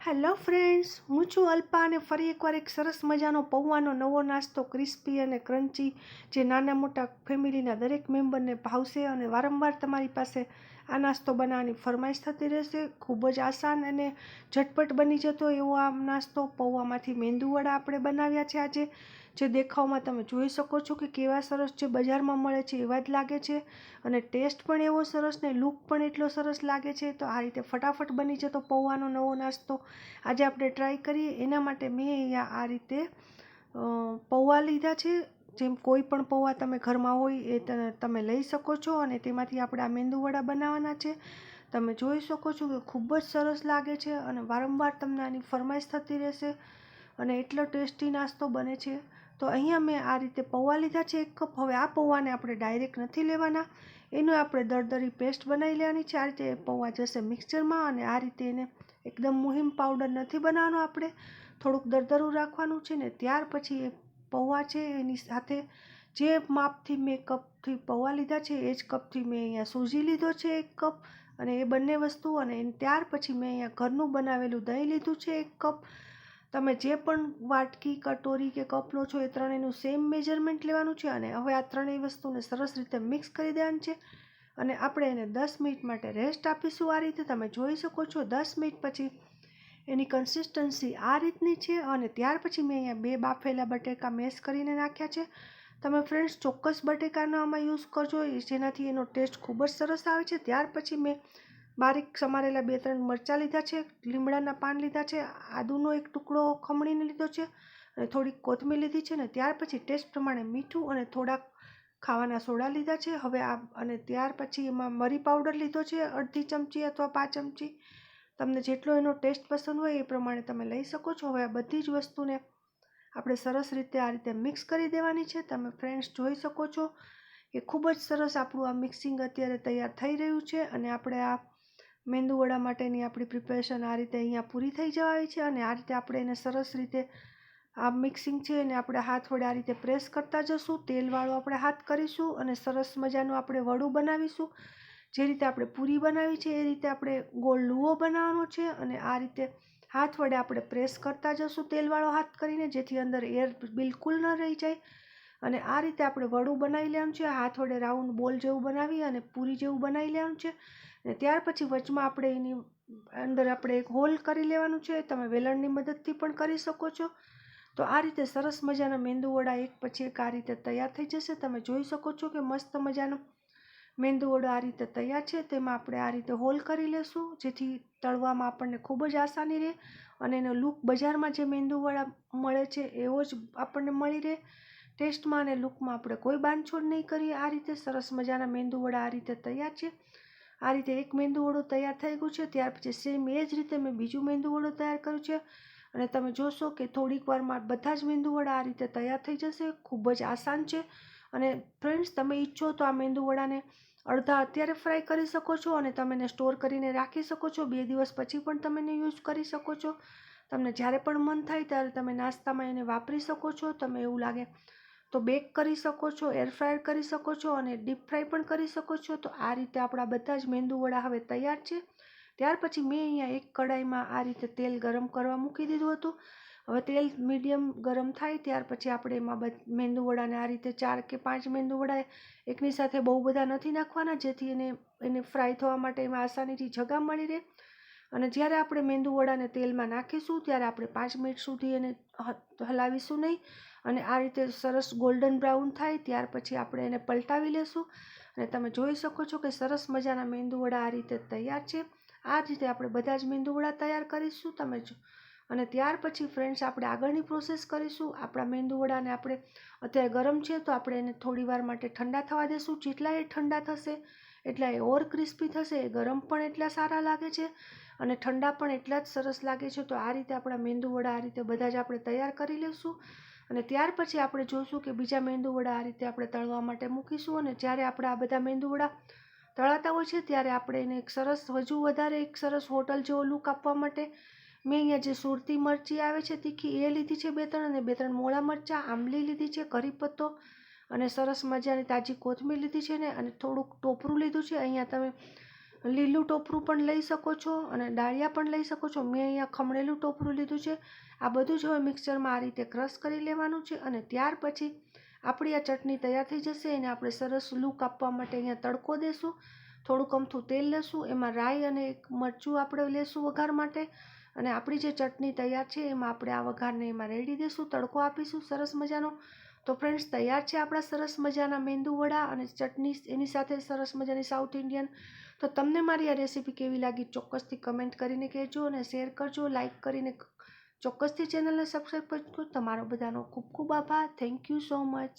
Hello friends, હું છું અલ્પા અને ફરી એકવાર એક સરસ મજાનો પૌવાનો નવો નાસ્તો, ક્રિસ્પી અને ક્રન્ચી, જે નાના મોટા ફેમિલીના દરેક મેમ્બરને ભાવશે અને વારંવાર તમારી પાસે આ નાસ્તો બનાવવાની. ફરમાઈશ થતી રહેશે, ખૂબ જ આસાન અને ઝટપટ બની જતો એવો આ નાસ્તો. પૌવામાંથી મેંદુવડા આપણે બનાવ્યા છે આજે. જે દેખાવમાં તમે જોઈ શકો છો કે કેવા સરસ જે બજારમાં મળે છે એવા જ લાગે છે. અને ટેસ્ટ પણ એવો સરસ ને લુક પણ એટલો સરસ લાગે છે. તો આ રીતે ફટાફટ બની જતો પૌવાનો નવો નાસ્તો આજે આપણે ટ્રાય કરીએ. એના માટે મેં આ રીતે પૌવા લીધા છે. જેમ કોઈ પણ પૌવા તમે ઘરમાં હોય એ તમે લઈ શકો છો અને તેમાંથી આપણે આ મેંદુવડા બનાવવાના છે. તમે જોઈ શકો છો કે ખૂબ જ સરસ લાગે છે અને વારંવાર તમને આની ફરમાઈશ થતી રહેશે અને એટલો ટેસ્ટી નાસ્તો બને છે. તો અહીંયા મેં આ રીતે પૌવા લીધા છે એક કપ. હવે આ પૌવાને આપણે ડાયરેક્ટ નથી લેવાના. એનું આપણે દરદરી પેસ્ટ બનાવી લેવાની છે. આ રીતે પૌવા જશે મિક્સચરમાં અને આ રીતે એને એકદમ મુહિમ પાવડર નથી બનાવવાનો આપણે. થોડુંક દરદરું રાખવાનું છે ને ત્યાર પછી એ પૌવા છે એની સાથે જે માપથી મેં કપથી પૌવા લીધા છે, એ જ કપથી મેં અહીંયા સૂજી લીધો છે એક કપ અને એ બંને વસ્તુ અને ત્યાર પછી મેં અહીંયા ઘરનું બનાવેલું દહીં લીધું છે એક કપ. તમે જે પણ વાટકી, કટોરી કે કપ લો છો એ ત્રણેયનું સેમ મેજરમેન્ટ લેવાનું છે અને હવે આ ત્રણેય વસ્તુને સરસ રીતે મિક્સ કરી દેવાની છે અને આપણે એને દસ મિનિટ માટે રેસ્ટ આપીશું આ રીતે. તમે જોઈ શકો છો દસ મિનિટ પછી એની કન્સિસ્ટન્સી આ રીતની છે અને ત્યાર પછી મેં અહીંયા બે બાફેલા બટેકા મેશ કરીને નાખ્યા છે. તમે ફ્રેન્ડ્સ ચોક્કસ બટેકાનો આમાં યુઝ કરજો જેનાથી એનો ટેસ્ટ ખૂબ જ સરસ આવે છે. ત્યાર પછી મેં બારીક સમારેલા બે ત્રણ મરચાં લીધા છે, લીમડાના પાન લીધા છે, આદુનો એક ટુકડો ખમણીને લીધો છે અને થોડીક કોથમીર લીધી છે ને ત્યાર પછી ટેસ્ટ પ્રમાણે મીઠું અને થોડાક ખાવાના સોડા લીધા છે. હવે આ અને ત્યાર પછી એમાં મરી પાવડર લીધો છે, અડધી ચમચી અથવા પાંચ ચમચી. તમને જેટલો એનો ટેસ્ટ પસંદ હોય એ પ્રમાણે તમે લઈ શકો છો. હવે આ બધી જ વસ્તુને આપણે સરસ રીતે આ રીતે મિક્સ કરી દેવાની છે. તમે ફ્રેન્ડ્સ જોઈ શકો છો કે ખૂબ જ સરસ આપણું આ મિક્સિંગ અત્યારે તૈયાર થઈ રહ્યું છે અને આપણે આ મેંદુવડા માટેની આપણી પ્રિપેરેશન આ રીતે અહીંયા પૂરી થઈ જવાય છે અને આ રીતે આપણે એને સરસ રીતે આ મિક્સિંગ છે એને આપણે હાથ વડે આ રીતે પ્રેસ કરતા જશું. તેલવાળું આપણે હાથ કરીશું અને સરસ મજાનું આપણે વડું બનાવીશું. જે રીતે આપણે પૂરી બનાવી છે, એ રીતે આપણે ગોળ લુઓ બનાવવાનો છે અને આ રીતે હાથ વડે આપણે પ્રેસ કરતા જશું તેલવાળો હાથ કરીને, જેથી અંદર એર બિલકુલ ન રહી જાય. અને આ રીતે આપણે વડું બનાવી લેવાનું છે, હાથ વડે રાઉન્ડ બોલ જેવું બનાવી અને પૂરી જેવું બનાવી લેવાનું છે. અને ત્યાર પછી વચમાં આપણે એની અંદર આપણે એક હોલ કરી લેવાનું છે, તમે વેલણની મદદથી પણ કરી શકો છો. તો આ રીતે સરસ મજાના મેંદુવડા એક પછી એક આ રીતે તૈયાર થઈ જશે. તમે જોઈ શકો છો કે મસ્ત મજાનો મેંદુવડો આ રીતે તૈયાર છે, તેમાં આપણે આ રીતે હોલ કરી લેશું, જેથી તળવામાં આપણને ખૂબ જ આસાની રહે અને એનો લુક બજારમાં જે મેંદુવડા મળે છે, એવો જ આપણને મળી રહે. ટેસ્ટમાં અને લુકમાં આપણે કોઈ બાંધછોડ નહીં કરીએ. આ રીતે સરસ મજાના મેંદુવડા આ રીતે તૈયાર છે. આ રીતે એક મેંદુવડું તૈયાર થઈ ગયું છે, ત્યાર પછી સેમ એ જ રીતે મેં બીજું મેંદુવડો તૈયાર કર્યું છે. અને તમે જોશો કે થોડીક વારમાં બધા જ મેંદુવડા આ રીતે તૈયાર થઈ જશે. ખૂબ જ આસાન છે. અને ફ્રેન્ડ્સ તમે ઈચ્છો તો આ મેંદુવડાને અડધા અત્યારે ફ્રાય કરી શકો છો અને તમે એને સ્ટોર કરીને રાખી શકો છો. બે દિવસ પછી પણ તમે એને યુઝ કરી શકો છો. તમને જ્યારે પણ મન થાય ત્યારે તમે નાસ્તામાં એને વાપરી શકો છો. તમે એવું લાગે તો બેક કરી શકો છો એર ફ્રાયર કરી શકો છો અને ડીપ ફ્રાય પણ કરી શકો છો. તો આ રીતે આપણા બધા જ મેંદુવડા હવે તૈયાર છે. ત્યાર પછી મેં અહીંયા એક કડાઈમાં આ રીતે તેલ ગરમ કરવા મૂકી દીધું હતું. હવે તેલ મીડિયમ ગરમ થાય ત્યાર પછી આપણે એમાં મેંદુવડાને આ રીતે ચાર કે પાંચ મેંદુવડા એકની સાથે બહુ બધા નથી નાખવાના, જેથી એને એને ફ્રાય થવા માટે એમાં આસાનીથી જગા મળી રહે. અને જ્યારે આપણે મેંદુવડાને તેલમાં નાખીશું, ત્યારે આપણે પાંચ મિનિટ સુધી એને હલાવીશું નહીં. અને આ રીતે સરસ ગોલ્ડન બ્રાઉન થાય ત્યાર પછી આપણે એને પલટાવી લેશું. અને તમે જોઈ શકો છો કે સરસ મજાના મેંદુવડા આ રીતે તૈયાર છે. આ રીતે આપણે બધા જ મેંદુવડા તૈયાર કરીશું. તમે અને ત્યાર પછી ફ્રેન્ડ્સ આપણે આગળની પ્રોસેસ કરીશું. આપણા મેંદુવડાને આપણે અત્યારે ગરમ છે, તો આપણે એને થોડી વાર માટે ઠંડા થવા દેશું. જેટલા એ ઠંડા થશે, એટલા એ ઓર ક્રિસ્પી થશે. એ ગરમ પણ એટલા સારા લાગે છે અને ઠંડા પણ એટલા જ સરસ લાગે છે. તો આ રીતે આપણા મેંદુવડા આ રીતે બધા જ આપણે તૈયાર કરી લઈશું અને ત્યાર પછી આપણે જોઈશું કે બીજા મેંદુવડા આ રીતે આપણે તળવા માટે મૂકીશું. અને જ્યારે આપણે આ બધા મેંદુવડા તળાતા હોય છે, ત્યારે આપણે એને એક સરસ, હજુ વધારે એક સરસ હોટલ જેવો લુક આપવા માટે મેં અહીંયા જે સુરતી મરચી આવે છે તીખી, એ લીધી છે બે ત્રણ અને બે ત્રણ મોળા મરચાં, આંબલી લીધી છે કરી પત્તો અને સરસ મજાની તાજી કોથમીર લીધી છે ને અને થોડુંક ટોપરું લીધું છે. અહીંયા તમે લીલું ટોપરું પણ લઈ શકો છો અને ડાળિયા પણ લઈ શકો છો. મેં અહીંયા ખમણેલું ટોપરું લીધું છે. આ બધું જ હવે મિક્સરમાં આ રીતે ક્રશ કરી લેવાનું છે અને ત્યાર પછી આપણી આ ચટણી તૈયાર થઈ જશે. એને આપણે સરસ લૂક આપવા માટે અહીંયા તડકો દેશું, થોડુંક અમથું તેલ લેશું, એમાં રાઈ અને એક મરચું આપણે લેશું વઘાર માટે. અને આપણી જે ચટણી તૈયાર છે, એમાં આપણે આ વઘારને એમાં રેડી દઈશું તડકો આપીશું, સરસ મજાનો. તો ફ્રેન્ડ્સ તૈયાર છે આપણા સરસ મજાના મેંદુ વડા અને ચટણી એની સાથે સરસ મજાની સાઉથ ઇન્ડિયન તો તમને મારી આ રેસીપી કેવી લાગી, ચોક્કસથી કમેન્ટ કરીને કહેજો અને શેર કરજો લાઇક કરીને ચોક્કસથી ચેનલને સબસ્ક્રાઈબ કરજો. તમારો બધાનો ખૂબ ખૂબ આભાર. Thank you so much